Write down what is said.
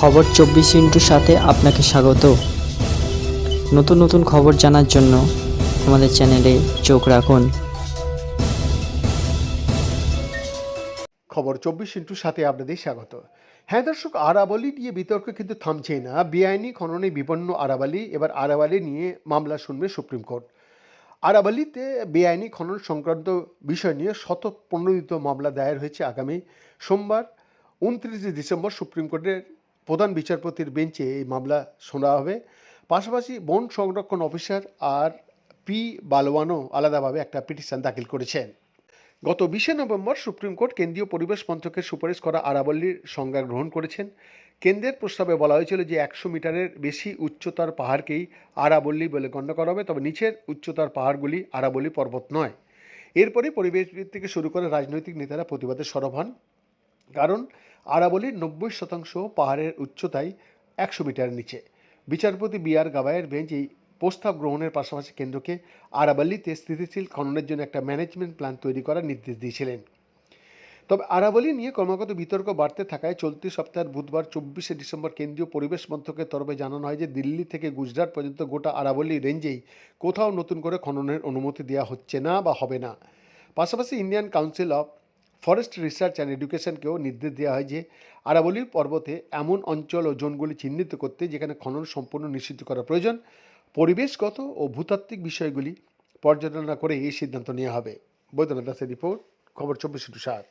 খবর চব্বিশ ইন্টুর সাথে আপনাকে স্বাগত। নতুন নতুন খবর জানার জন্য আমাদের চ্যানেলে চোখ রাখুন। খবর চব্বিশ ইন্টুর সাথে আপনাদের স্বাগত। হ্যাঁ দর্শক, আরাবলি নিয়ে বিতর্ক কিন্তু থামছেই না। বেআইনি খননে বিপন্ন আরাবালি, এবার আরাবালি নিয়ে মামলা শুনবে সুপ্রিম কোর্ট। আরাবালিতে বেআইনি খনন সংক্রান্ত বিষয় নিয়ে শত প্রণোদিত মামলা দায়ের হয়েছে আগামী সোমবার, উনত্রিশে ডিসেম্বর সুপ্রিম কোর্টের প্রধান বিচারপতির বেঞ্চে এই মামলা শোনা হবে। পাশাপাশি বন সংরক্ষণ অফিসার আর পি বালওয়ানও আলাদাভাবে একটা পিটিশন দাখিল করেছেন। গত বিশে নভেম্বর সুপ্রিম কোর্ট কেন্দ্রীয় পরিবেশ মন্ত্রকের সুপারিশ করা আরাবল্লীর সংজ্ঞা গ্রহণ করেছেন। কেন্দ্রের প্রস্তাবে বলা হয়েছিল যে একশো মিটারের বেশি উচ্চতার পাহাড়কেই আরাবল্লী বলে গণ্য করা হবে, তবে নিচের উচ্চতার পাহাড়গুলি আরাবল্লী পর্বত নয়। এরপরই পরিবেশবিদ থেকে শুরু করে রাজনৈতিক নেতারা প্রতিবাদে সরব হন। কারণ আরাবলীর নব্বই শতাংশ পাহাড়ের উচ্চতায় একশো মিটার নিচে। বিচারপতি বি আর গাবায়ের বেঞ্চ এই প্রস্তাব গ্রহণের পাশাপাশি কেন্দ্রকে আরাবল্লীতে স্থিতিশীল খননের জন্য একটা ম্যানেজমেন্ট প্ল্যান তৈরি করার নির্দেশ দিয়েছিলেন। তবে আরাবলী নিয়ে ক্রমাগত বিতর্ক বাড়তে থাকায় চলতি সপ্তাহের বুধবার চব্বিশে ডিসেম্বর কেন্দ্রীয় পরিবেশ মন্ত্রকের তরফে জানানো হয় যে দিল্লি থেকে গুজরাট পর্যন্ত গোটা আরাবলী রেঞ্জেই কোথাও নতুন করে খননের অনুমতি দেওয়া হচ্ছে না বা হবে না। পাশাপাশি Indian council of forest research and এডুকেশনকেও নির্দেশ দেওয়া হয় যে আরাবলির পর্বতে এমন অঞ্চল ও জোনগুলি চিহ্নিত করতে যেখানে খনন সম্পূর্ণ নিশ্চিত করা প্রয়োজন, পরিবেশগত ও ভূতাত্ত্বিক বিষয়গুলি পর্যালোচনা করে এই সিদ্ধান্ত নেওয়া হবে। বৈদ্যনাথ দাসের রিপোর্ট, খবর চব্বিশ টু সাত।